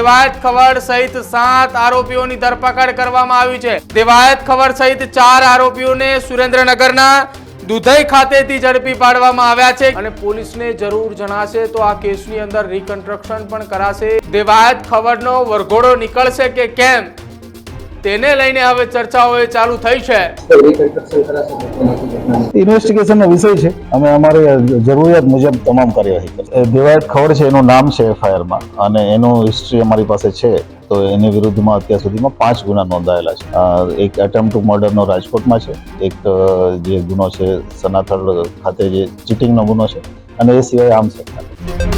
દેવાયત ખવડ સહિત સાત આરોપીઓની ધરપકડ કરવામાં આવી છે. દેવાયત ખવડ સહિત ચાર આરોપીઓને સુરેન્દ્રનગરના દુધઈ ખાતેથી ઝડપી પાડવામાં આવ્યા છે. અને પોલીસને જરૂર જણાશે તો આ કેસની અંદર રિકન્સ્ટ્રક્શન પણ કરાશે. દેવાયત ખવડનો વરઘોડો નીકળશે કે કેમ? તેને લઈને હવે ચર્ચાઓ એ ચાલુ થઈ છે. ઇન્વેસ્ટિગેશનનો વિષય છે. અમે અમારી જરૂરિયાત મુજબ તમામ કાર્યવાહી દેવાયત ખબર છે, એનું નામ છે એફઆઈઆરમાં અને એનું હિસ્ટ્રી અમારી પાસે છે, તો એની વિરુદ્ધમાં અત્યાર સુધીમાં પાંચ ગુના નોંધાયેલા છે. એક એટેમ્પ ટુ મર્ડરનો રાજકોટમાં છે, એક જે ગુનો છે, સનાથળ ખાતે જે ચીટિંગનો ગુનો છે, અને એ સિવાય આમ છે.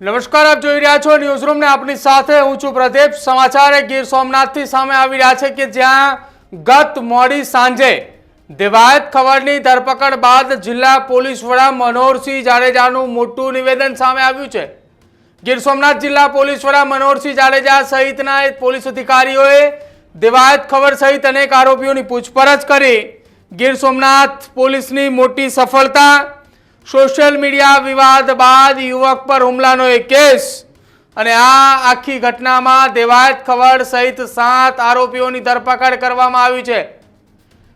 નમસ્કાર, આપ જોઈ રહ્યા છો ન્યૂઝરૂમ ને આપની સાથે હું છું પ્રદીપ. સમાચાર ગીર સોમનાથથી સામે આવી રહ્યા છે કે જ્યાં ગત મોડી સાંજે દેવાયત ખબરની ધરપકડ બાદ જિલ્લા પોલીસ વડા મનોહરસિંહ જાડેજાનું મોટું નિવેદન સામે આવ્યું છે. ગીર સોમનાથ જિલ્લા પોલીસ વડા મનોહરસિંહ જાડેજા સહિતના પોલીસ અધિકારીઓએ દેવાયત ખબર સહિત અનેક આરોપીઓની પૂછપરછ કરી ગીર સોમનાથ પોલીસની મોટી સફળતા સોશિયલ મીડિયા વિવાદ બાદ યુવક પર હુમલાનો એક કેસ. અને આ આખી ઘટનામાં દેવાયત ખબર સહિત સાત આરોપીઓની ધરપકડ કરવામાં આવી છે.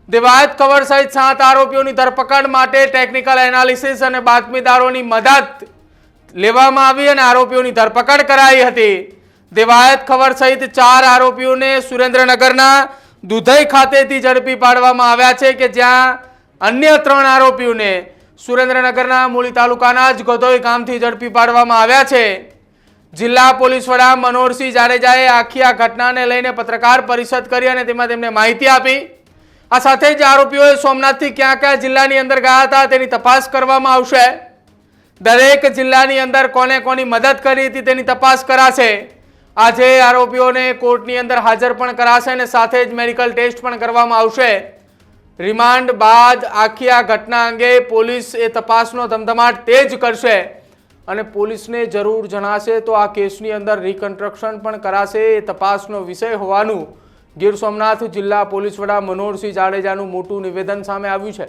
દેવાયત ખબર સહિત સાત આરોપીઓની ધરપકડ માટે ટેકનિકલ એનાલિસિસ અને બાતમીદારોની મદદ લેવામાં આવી અને આરોપીઓની ધરપકડ કરાઈ હતી. દેવાયત ખબર સહિત ચાર આરોપીઓને સુરેન્દ્રનગરના દુધઈ ખાતેથી ઝડપી પાડવામાં આવ્યા છે કે જ્યાં અન્ય ત્રણ આરોપીઓને સુરેન્દ્રનગરના મૂળી તાલુકાના જ ગોધોઈ ગામથી ઝડપી પાડવામાં આવ્યા છે. જિલ્લા પોલીસ વડા મનોહરસિંહ જાડેજાએ આખી આ ઘટનાને લઈને પત્રકાર પરિષદ કરી અને તેમાં તેમને માહિતી આપી. આ સાથે જ આરોપીઓએ સોમનાથથી ક્યાં ક્યાં જિલ્લાની અંદર ગયા હતા તેની તપાસ કરવામાં આવશે. દરેક જિલ્લાની અંદર કોને કોની મદદ કરી હતી તેની તપાસ કરાશે. આજે આરોપીઓને કોર્ટની અંદર હાજર પણ કરાશે અને સાથે જ મેડિકલ ટેસ્ટ પણ કરવામાં આવશે. રિમાન્ડ બાદ આખી આ ઘટના અંગે પોલીસ એ તપાસનો ધમધમાટ તેજ કરશે અને પોલીસને જરૂર જણાશે તો આ કેસની અંદર રિકન્સ્ટ્રક્શન પણ કરાશે એ તપાસનો વિષય હોવાનું ગીર સોમનાથ જિલ્લા પોલીસ વડા મનોહરસિંહ જાડેજાનું મોટું નિવેદન સામે આવ્યું છે.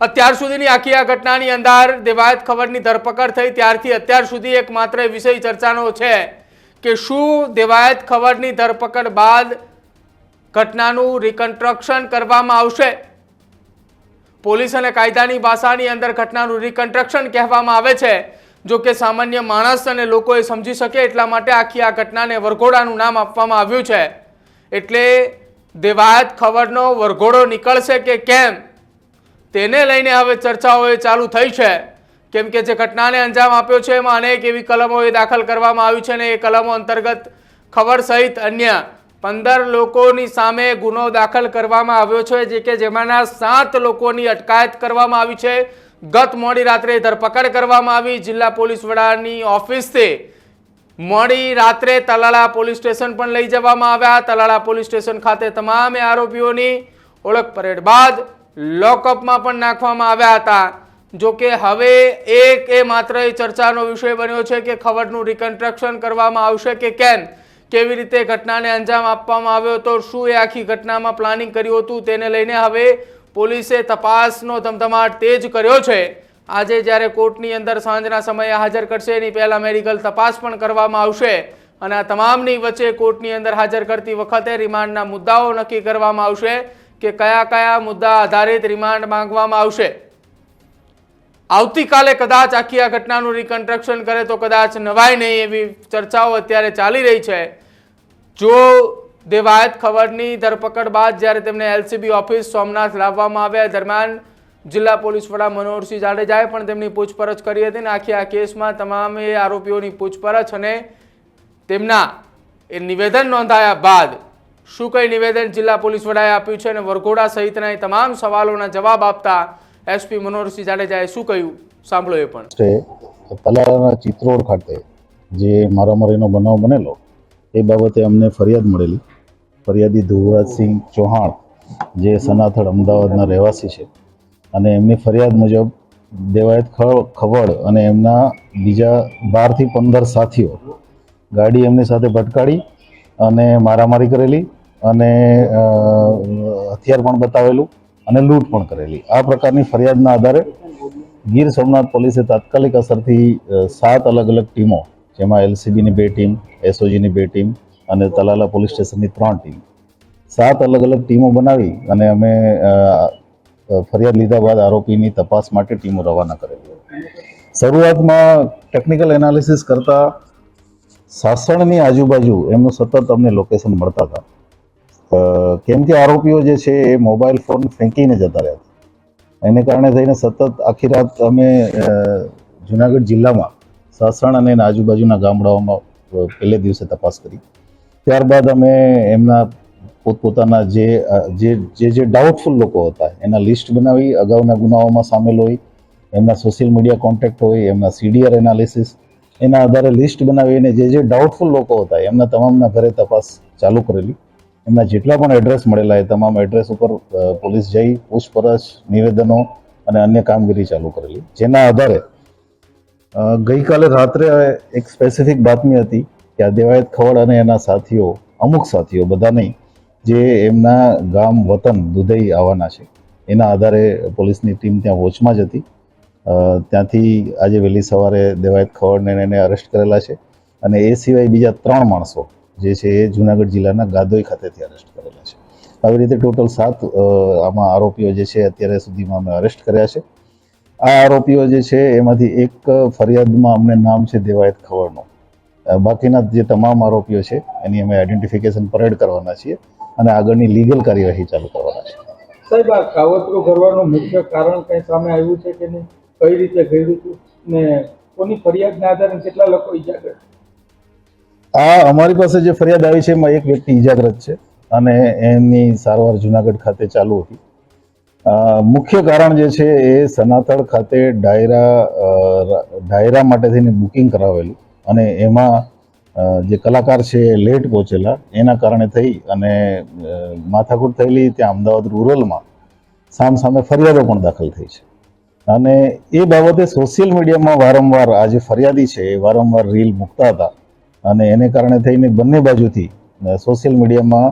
અત્યાર સુધીની આખી આ ઘટનાની અંદર દેવાયત ખબરની ધરપકડ થઈ ત્યારથી અત્યાર સુધી એક માત્ર વિષય ચર્ચાનો છે કે શું દેવાયત ખબરની ધરપકડ બાદ ઘટનાનું રિકન્સ્ટ્રક્શન કરવામાં આવશે. પોલીસ અને કાયદાની ભાષાની અંદર ઘટનાનું રિકન્સ્ટ્રક્શન કહેવામાં આવે છે. જો કે સામાન્ય માણસ અને લોકોએ સમજી શકે એટલા માટે આખી આ ઘટનાને વરઘોડાનું નામ આપવામાં આવ્યું છે. એટલે દેવાયત ખબરનો વરઘોડો નીકળશે કે કેમ? તેને લઈને હવે ચર્ચાઓ એ ચાલુ થઈ છે. કેમ કે જે ઘટનાને અંજામ આપ્યો છે, એમાં અનેક એવી કલમો એ દાખલ કરવામાં આવી છે અને એ કલમો અંતર્ગત ખબર સહિત અન્ય પંદર લોકોની સામે ગુનો દાખલ કરવામાં આવ્યો છે, જે કે જેમાંના સાત લોકોની અટકાયત કરવામાં આવી છે. ગત મોડી રાત્રે ધરપકડ કરવામાં આવી. જિલ્લા પોલીસ વડાની ઓફિસથી મોડી રાત્રે તલાળા પોલીસ સ્ટેશન પણ લઈ જવામાં આવ્યા. તલાળા પોલીસ સ્ટેશન ખાતે તમામ આરોપીઓની ઓળખ પરેડ બાદ લોકઅપમાં પણ નાખવામાં આવ્યા હતા. જો કે હવે એક એ માત્ર એ ચર્ચાનો વિષય બન્યો છે કે ખબરનું રિકન્સ્ટ્રક્શન કરવામાં આવશે કે કેમ? કેવી રીતે ઘટનાને અંજામ આપવામાં આવ્યો તો શું એ આખી ઘટનામાં પ્લાનિંગ કર્યું હતું તેને લઈને હવે પોલીસે તપાસનો ધમધમાટ તેજ કર્યો છે. આજે જ્યારે કોર્ટની અંદર સાંજના સમયે હાજર કરશે, એની પહેલાં મેડિકલ તપાસ પણ કરવામાં આવશે. અને આ તમામની વચ્ચે કોર્ટની અંદર હાજર કરતી વખતે રિમાન્ડના મુદ્દાઓ નક્કી કરવામાં આવશે કે કયા કયા મુદ્દા આધારિત રિમાન્ડ માંગવામાં આવશે. આવતીકાલે કદાચ આખી આ ઘટનાનું રિકન્સ્ટ્રક્શન કરે તો કદાચ નવાય નહીં એવી ચર્ચાઓ અત્યારે ચાલી રહી છે. જો દેવાયત ખબરની ધરપકડ બાદ જ્યારે તેમને એલસીબી ઓફિસ સોમનાથ લાવવામાં આવ્યા દરમિયાન જિલ્લા પોલીસ વડા મનોહરસિંહ જાડેજાએ પણ તેમની પૂછપરછ કરી હતી અને આખી આ કેસમાં તમામ આરોપીઓની પૂછપરછ અને તેમના એ નિવેદન નોંધાયા બાદ શું કંઈ નિવેદન જિલ્લા પોલીસ વડાએ આપ્યું છે અને વરઘોડા સહિતના એ તમામ સવાલોના જવાબ આપતા એસપી મનોહરસિંહ જાડેજાએ શું કહ્યું? સાંભળો એ પણ. તલાળાના ચિત્રોડ ખાતે જે મારામારીનો બનાવ બનેલો, એ બાબતે અમને ફરિયાદ મળેલી. ફરિયાદી ધ્રુવરાજસિંહ ચૌહાણ, જે સનાથળ અમદાવાદના રહેવાસી છે, અને એમની ફરિયાદ મુજબ દેવાયત ખવડ અને એમના બીજા બારથી પંદર સાથીઓ ગાડી એમની સાથે ભટકાડી અને મારામારી કરેલી અને હથિયાર પણ બતાવેલું. અને લૂંટ પણ કરેલી. આ પ્રકારની ફરિયાદના આધારે ગીર સોમનાથ પોલીસે તાત્કાલિક અસરથી સાત અલગ અલગ ટીમો, જેમાં એલસીબીની બે ટીમ, એસઓજીની બે ટીમ અને તલાલા પોલીસ સ્ટેશનની ત્રણ ટીમ, સાત અલગ અલગ ટીમો બનાવી અને અમે ફરિયાદ લીધા બાદ આરોપીની તપાસ માટે ટીમો રવાના કરેલી. શરૂઆતમાં ટેકનિકલ એનાલિસિસ કરતા સાસણની આજુબાજુ એમનું સતત અમને લોકેશન મળતા હતા. કેમ કે આરોપીઓ જે છે એ મોબાઈલ ફોન ફેંકીને જતા રહ્યા હતા એને કારણે થઈને સતત આખી રાત અમે જુનાગઢ જિલ્લામાં સાસણ અને આજુબાજુના ગામડાઓમાં પહેલે દિવસે તપાસ કરી. ત્યારબાદ અમે એમના પોતપોતાના જે જે જે જે ડાઉટફુલ લોકો હતા, એના લિસ્ટ બનાવી, અગાઉના ગુનાઓમાં સામેલ હોય, એમના સોશિયલ મીડિયા કોન્ટેક્ટ હોય, એમના સીડીઆર એનાલિસિસ એના આધારે લિસ્ટ બનાવીને જે જે ડાઉટફુલ લોકો હતા, એમના તમામના ઘરે તપાસ ચાલુ કરેલી. એમના જેટલા પણ એડ્રેસ મળેલા એ તમામ એડ્રેસ ઉપર પોલીસ જઈ પૂછપરછ, નિવેદનો અને અન્ય કામગીરી ચાલુ કરેલી. જેના આધારે ગઈકાલે રાત્રે એક સ્પેસિફિક બાતમી હતી કે આ દેવાયત ખવડ અને એના સાથીઓ, અમુક સાથીઓ બધા નહીં જે એમના ગામ વતન દુધઈ આવવાના છે, એના આધારે પોલીસની ટીમ ત્યાં વોચમાં જ હતી. ત્યાંથી આજે વહેલી સવારે દેવાયત ખવડને એને અરેસ્ટ કરેલા છે. અને એ સિવાય બીજા ત્રણ માણસો જે છે એ જુનાગઢ જિલ્લાના ગાદોઈ ખાતેથી અરેસ્ટ કરેલા છે. આવી રીતે ટોટલ સાત આમાં આરોપીઓ જે છે અત્યારે સુધીમાં અમે અરેસ્ટ કર્યા છે. આ આરોપીઓ જે છે એમાંથી એક ફરિયાદમાં અમને નામ છે દેવાયત ખવડનું. બાકીના જે તમામ આરોપીઓ છે એની અમે આઈડેન્ટિફિકેશન પરેડ કરવાના છીએ અને આગળની લીગલ કાર્યવાહી ચાલુ કરવાના છે સાહેબ, આ કાવતરું કરવાનું મુખ્ય કારણ કંઈ સામે આવ્યું છે કે નહીં? કઈ રીતે કર્યું હતું? ને કોની ફરિયાદના આધારે કેટલા લોકો ઈજાગ્રસ્ત આ અમારી પાસે જે ફરિયાદ આવી છે, એમાં એક વ્યક્તિ ઈજાગ્રસ્ત છે અને એની સારવાર જુનાગઢ ખાતે ચાલુ હતી. મુખ્ય કારણ જે છે, એ સનાતળ ખાતે ડાયરા ડાયરા માટે થઈને બુકિંગ કરાવેલું અને એમાં જે કલાકાર છે, એ લેટ પહોંચેલા. એના કારણે થઈ અને માથાકૂટ થયેલી, ત્યાં અમદાવાદ રૂરલમાં સામ સામે ફરિયાદો પણ દાખલ થઈ છે. અને એ બાબતે સોશિયલ મીડિયામાં વારંવાર આ જે ફરિયાદી છે, એ વારંવાર રીલ મૂકતા હતા. અને એને કારણે થઈને બંને બાજુથી સોશિયલ મીડિયામાં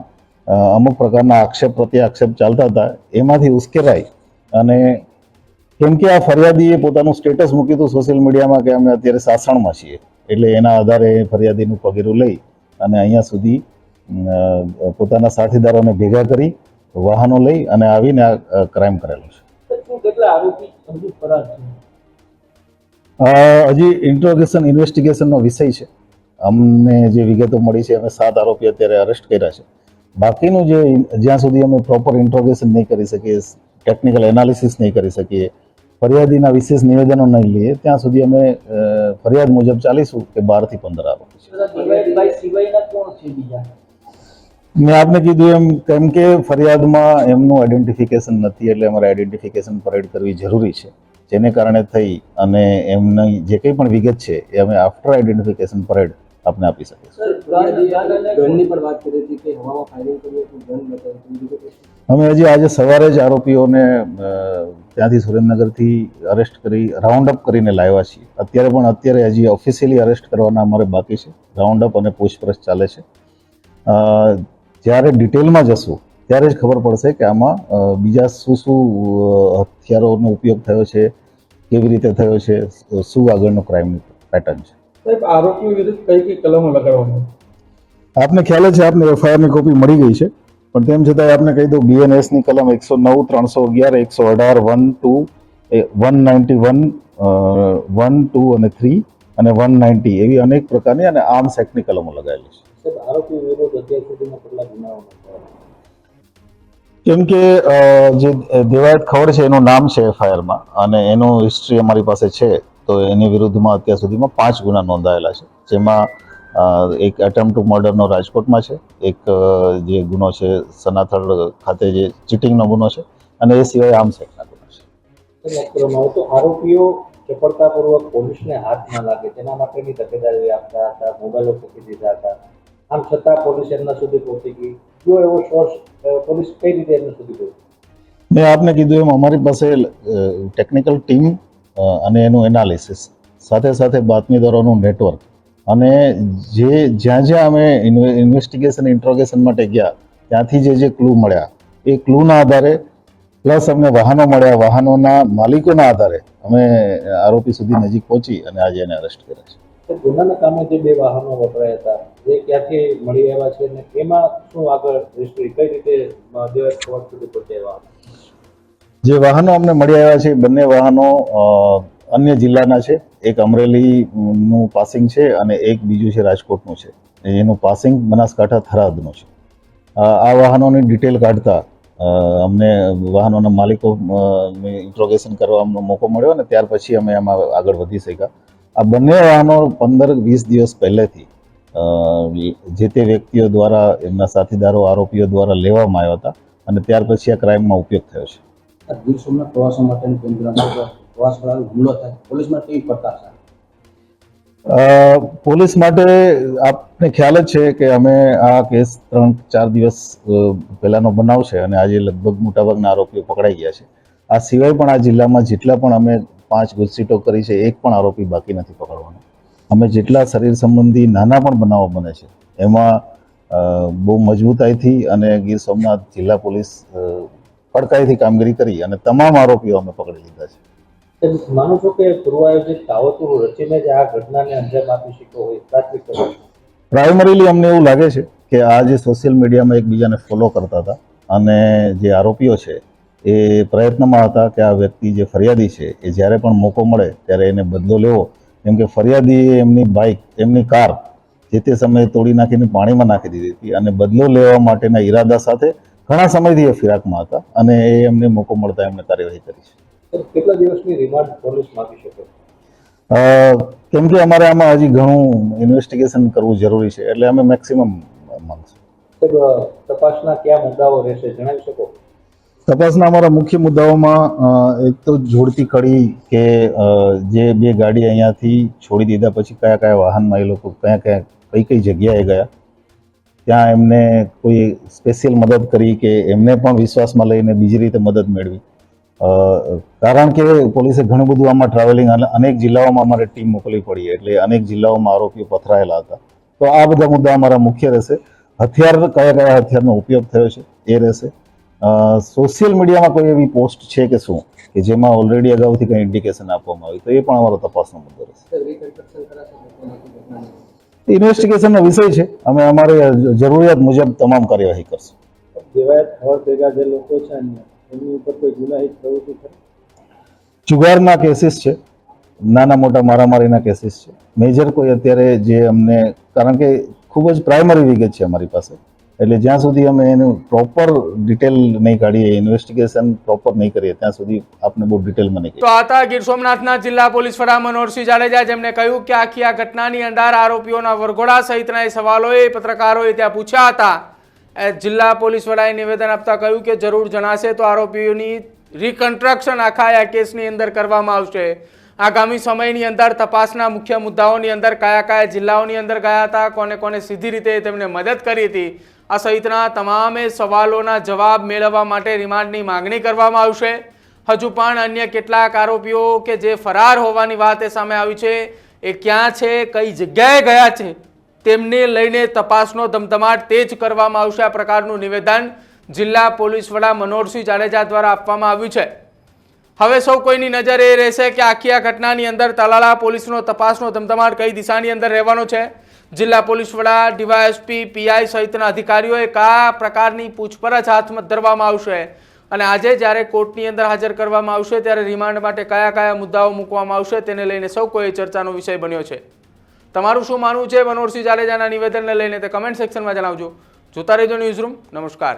અમુક પ્રકારના આક્ષેપ પ્રત્યે આક્ષેપ ચાલતા હતા એમાંથી ઉશ્કેરાઈ અને કેમ કે આ ફરિયાદીએ પોતાનું સ્ટેટસ મૂક્યું હતું સોશિયલ મીડિયામાં કે અમે અત્યારે સાસણમાં છીએ. એટલે એના આધારે ફરિયાદીનું પગેરું લઈ અને અહીંયા સુધી પોતાના સાથીદારોને ભેગા કરી વાહનો લઈ અને આવીને આ ક્રાઇમ કરેલો છે. હજી ઇન્ટ્રોગેશન ઇન્વેસ્ટિગેશનનો વિષય છે. અમને જે વિગતો મળી છે અમે સાત આરોપી અત્યારે અરેસ્ટ કર્યા છે. બાકીનું જે જ્યાં સુધી અમે પ્રોપર ઇન્ટ્રોગેશન નહીં કરી શકીએ ટેકનિકલ એનાલિસિસ નહીં કરી શકીએ ફરિયાદીના વિશેષ નિવેદનો નહીં લઈએ ત્યાં સુધી અમે ફરિયાદ મુજબ ચાલીશું કે બારથી પંદર આરોપી છે. મેં આપને કીધું એમ કેમ કે ફરિયાદમાં એમનું આઈડેન્ટિફિકેશન નથી એટલે અમારે આઈડેન્ટિફિકેશન પરેડ કરવી જરૂરી છે. જેને કારણે થઈ અને એમની જે કંઈ પણ વિગત છે એ અમે આફ્ટર આઈડેન્ટિફિકેશન પરેડ આપને આપી શકીશું ગનની પણ વાત કરી હતી કે હવામાં ફાયરિંગ કર્યું હતું ગન બતાવ્યું બીજું કંઈ? અમે હજી આજે સવારે જ આરોપીઓને ત્યાંથી સુરેન્દ્રનગરથી અરેસ્ટ કરી રાઉન્ડ અપ કરીને લાવ્યા છીએ. અત્યારે પણ અત્યારે હજી ઓફિશિયલી અરેસ્ટ કરવાના અમારે બાકી છે. રાઉન્ડ અપ અને પૂછપરછ ચાલે છે. જ્યારે ડિટેલમાં જશું ત્યારે જ ખબર પડશે કે આમાં બીજા શું શું હથિયારોનો ઉપયોગ થયો છે કેવી રીતે થયો છે શું આગળનો ક્રાઇમ પેટર્ન છે. સાહેબ આરોપીઓ વિરુદ્ધ કઈ કઈ કલમો લગાડવામાં આપને ખ્યાલ છે આપને એફઆઈઆરની કોપી મળી ગઈ છે. પણ તેમ છતાં આપને કહી દઉં બીએનએસની કલમ એકસો નવ ત્રણસો અગિયાર એકસો અઢાર one two one ninety one one two અને થ્રી અને વન નાઇન્ટી એવી અનેક પ્રકારની અને આર્મ્સ એક્ટની કલમો લગાવેલી છે. આરોપી વિરુદ્ધ અત્યાર સુધીમાં કેટલા ગુનાઓ કેમ કે જે દેવાયત ખબર છે એનું નામ છે એફઆઈઆરમાં અને એનું હિસ્ટ્રી અમારી પાસે છે. તો એની વિરુદ્ધમાં અત્યાર સુધીમાં પાંચ ગુના નોંધાયેલા છે. જેમાં એક એટેમ્પ ટુ મર્ડરનો રાજકોટમાં છે એક જે ગુનો છે સનાથળ ખાતે જે ચીટિંગનો ગુનો છે અને એ સિવાય આમ સેટના ગુનો છે. આરોપીઓ ચપળતાપૂર્વક પોલીસને હાથ ના લાગે તેના માટેની તકેદારી આપતા હતા મોબાઈલો ફૂકી દીધા હતા. આમ છતાં પોલીસ એમના સુધી પહોંચી ગઈ. જો એવો સોર્સ પોલીસ કઈ રીતે એમના સુધી પહોંચી મેં આપને કીધું એમ અમારી પાસે ટેકનિકલ ટીમ અને એનું એનાલિસિસ સાથે સાથે બાતમીદારોનું નેટવર્ક અને જે, જ્યાં જ્યાં અમે ઇન્વેસ્ટિગેશન ઇન્ટ્રોગેશન માટે ગયા, ત્યાંથી જે જે ક્લુ મળ્યા, એ ક્લુના આધારે પ્લસ અમને વાહનો મળ્યા. વાહનોના માલિકોના આધારે અમે આરોપી સુધી નજીક પહોંચી અને આજે એને અરેસ્ટ કર્યા છે. ગુનાના કામે જે બે વાહનો વપરાયા હતા, એ ક્યાંથી મળી આવ્યા છે અને એમાં શું આગળ હિસ્ટ્રી કઈ રીતે ખબર સુધી પહોંચાડવા જે વાહનો અમને મળી આવ્યા છે બંને વાહનો અન્ય જિલ્લાના છે. એક અમરેલીનું પાસિંગ છે અને એક બીજું છે રાજકોટનું છે. એનું પાસિંગ બનાસકાંઠા થરાદનું છે. આ વાહનોની ડિટેલ કાઢતા અમને વાહનોના માલિકો ઇન્ટ્રોગેશન કરવાનો મોકો મળ્યો અને ત્યાર પછી અમે એમાં આગળ વધી શક્યા. આ બંને વાહનો પંદર વીસ દિવસ પહેલેથી જે તે વ્યક્તિઓ દ્વારા, એમના સાથીદારો, આરોપીઓ દ્વારા લેવામાં આવ્યા હતા અને ત્યાર પછી આ ક્રાઇમમાં ઉપયોગ થયો છે. ગીર સોમનાથ પ્રવાસન માટેનું કેન્દ્ર પ્રવાસ વાળાનો હુમલો થાય. પોલીસમાં કેવી પડકાર છે? પોલીસ માટે આપને ખ્યાલ જ છે કે અમે આ કેસ ત્રણ ચાર દિવસ પહેલાનો બનાવ છે અને આજે લગભગ મોટાભાગના આરોપીઓ પકડાઈ ગયા છે. આ સિવાય પણ આ જિલ્લામાં જેટલા પણ અમે પાંચ ગુજસીટો કરી છે, એક પણ આરોપી બાકી નથી પકડવાનો. અમે જેટલા શરીર સંબંધી નાના પણ બનાવો બને છે, એમાં બહુ મજબૂતાઈથી અને ગીર સોમનાથ જિલ્લા પોલીસ કડકાઈથી કામગીરી કરી અને તમામ આરોપીઓ અમે પકડી લીધા છે. માનું છું કે પૂર્વ આયોજિત કાવતરું રચીને જ આ ઘટનાને અંજામ આપી શક્યો હોય પ્રાથમિક પ્રાઇમરીલી અમને એવું લાગે છે કે આ જે સોશિયલ મીડિયામાં એકબીજાને ફોલો કરતા હતા અને જે આરોપીઓ છે એ પ્રયત્નમાં હતા કે આ વ્યક્તિ જે ફરિયાદી છે એ જ્યારે પણ મોકો મળે ત્યારે એને બદલો લેવો. કેમ કે ફરિયાદીએ એમની બાઇક એમની કાર જે તે સમયે તોડી નાખીને પાણીમાં નાખી દીધી હતી અને બદલો લેવા માટેના ઈરાદા સાથે ઘણા સમયથી એ ફિરાકમાં હતા અને એ એમને મોકો મળતા એમણે કાર્યવાહી કરી છે. કેટલા દિવસની રિમાન્ડ પોલીસ માંગી શકે? કેમ કે અમારે આમાં હજી ઘણું ઇન્વેસ્ટિગેશન કરવું જરૂરી છે એટલે અમે મેક્સિમમ માંગશું. તપાસના કયા મુદ્દાઓ રહેશે જણાવી શકો? તપાસના અમારા મુખ્ય મુદ્દાઓમાં એક તો જોડતી કડી કે જે બે ગાડી અહીંયાથી છોડી દીધા પછી કયા કયા વાહનમાં એ લોકો કયા કયા કઈ કઈ જગ્યાએ ગયા. ત્યાં એમને કોઈ સ્પેશિયલ મદદ કરી કે એમને પણ વિશ્વાસમાં લઈને બીજી રીતે મદદ મેળવી. કારણ કે પોલીસે ઘણું બધું આમાં ટ્રાવેલિંગ અને અનેક જિલ્લાઓમાં અમારે ટીમ મોકલવી પડી એટલે અનેક જિલ્લાઓમાં આરોપીઓ પથરાયેલા હતા. તો આ બધા મુદ્દા અમારા મુખ્ય રહેશે. હથિયાર, કયા કયા હથિયારનો ઉપયોગ થયો છે એ રહેશે. સોશિયલ મીડિયામાં કોઈ એવી પોસ્ટ છે કે શું? કે જેમાં ઓલરેડી અગાઉથી કંઈ ઇન્ડિકેશન આપવામાં આવી તો એ પણ અમારો તપાસનો મુદ્દો રહેશે. ઇન્વેસ્ટિગેશનનો વિષય છે. અમે અમારી જરૂરિયાત મુજબ તમામ કાર્યવાહી કરશું. જુગારના કેસીસ છે. નાના મોટા મારામારીના કેસીસ છે. મેજર કોઈ અત્યારે જે અમને કારણ કે ખૂબ જ પ્રાઇમરી વિગત છે અમારી પાસે. એટલે જ્યાં સુધી અમે એનું પ્રોપર ડિટેલ નહીં કાઢીએ ઇન્વેસ્ટિગેશન પ્રોપર નહીં કરીએ, ત્યાં સુધી આપને બહુ ડિટેલ મને તો આતા ગીર સોમનાથના જિલ્લા પોલીસ વડા મનોહરસિંહ જાડેજા, જેમણે કહ્યું કે આખી આ ઘટનાની અંદર આરોપીઓના વરઘોડા સહિતના સવાલોએ પત્રકારોએ ત્યાં પૂછ્યા હતા. જિલ્લા પોલીસ વડાએ નિવેદન આપતા કહ્યું કે જરૂર જણાશે તો આરોપીઓની રિકન્સ્ટ્રક્શન આખા આ કેસની અંદર કરવામાં આવશે. આગામી સમયની અંદર તપાસના મુખ્ય મુદ્દાઓની અંદર કયા કયા જિલ્લાઓની અંદર ગયા હતા, કોને કોને સીધી રીતે તેમને મદદ કરી હતી આ સહિતના તમામે સવાલોના જવાબ મેળવવા માટે રિમાન્ડની માંગણી કરવામાં આવશે. હજુ પણ અન્ય કેટલાક આરોપીઓ કે જે ફરાર હોવાની વાત એ સામે આવી છે. એ ક્યાં છે, કઈ જગ્યાએ ગયા છે, તેમને લઈને તપાસનો ધમધમાટ તેજ કરવામાં આવશે. આ પ્રકારનું નિવેદન જિલ્લા પોલીસ વડા મનોહરસિંહ જાડેજા દ્વારા આપવામાં આવ્યું છે. હવે સૌ કોઈની નજર એ રહેશે કે આખી આ ઘટનાની અંદર તલાલા પોલીસનો તપાસનો ધમધમાટ કઈ દિશાની અંદર રહેવાનો છે. જિલ્લા પોલીસ વડા, ડીવાયએસપી, પીઆઈ સહિતના અધિકારીઓએ કયા પ્રકારની પૂછપરછ હાથમાં ધરવામાં આવશે? અને આજે જ્યારે કોર્ટની અંદર હાજર કરવામાં આવશે, ત્યારે રિમાન્ડ માટે કયા કયા મુદ્દાઓ મૂકવામાં આવશે, તેને લઈને સૌ કોઈ ચર્ચાનો વિષય બન્યો છે. તમારું શું માનવું છે? મનોહરસિંહ જાડેજાના નિવેદનને લઈને તે કમેન્ટ સેક્શનમાં જણાવજો. જોતા રહેજો ન્યૂઝ રૂમ નમસ્કાર.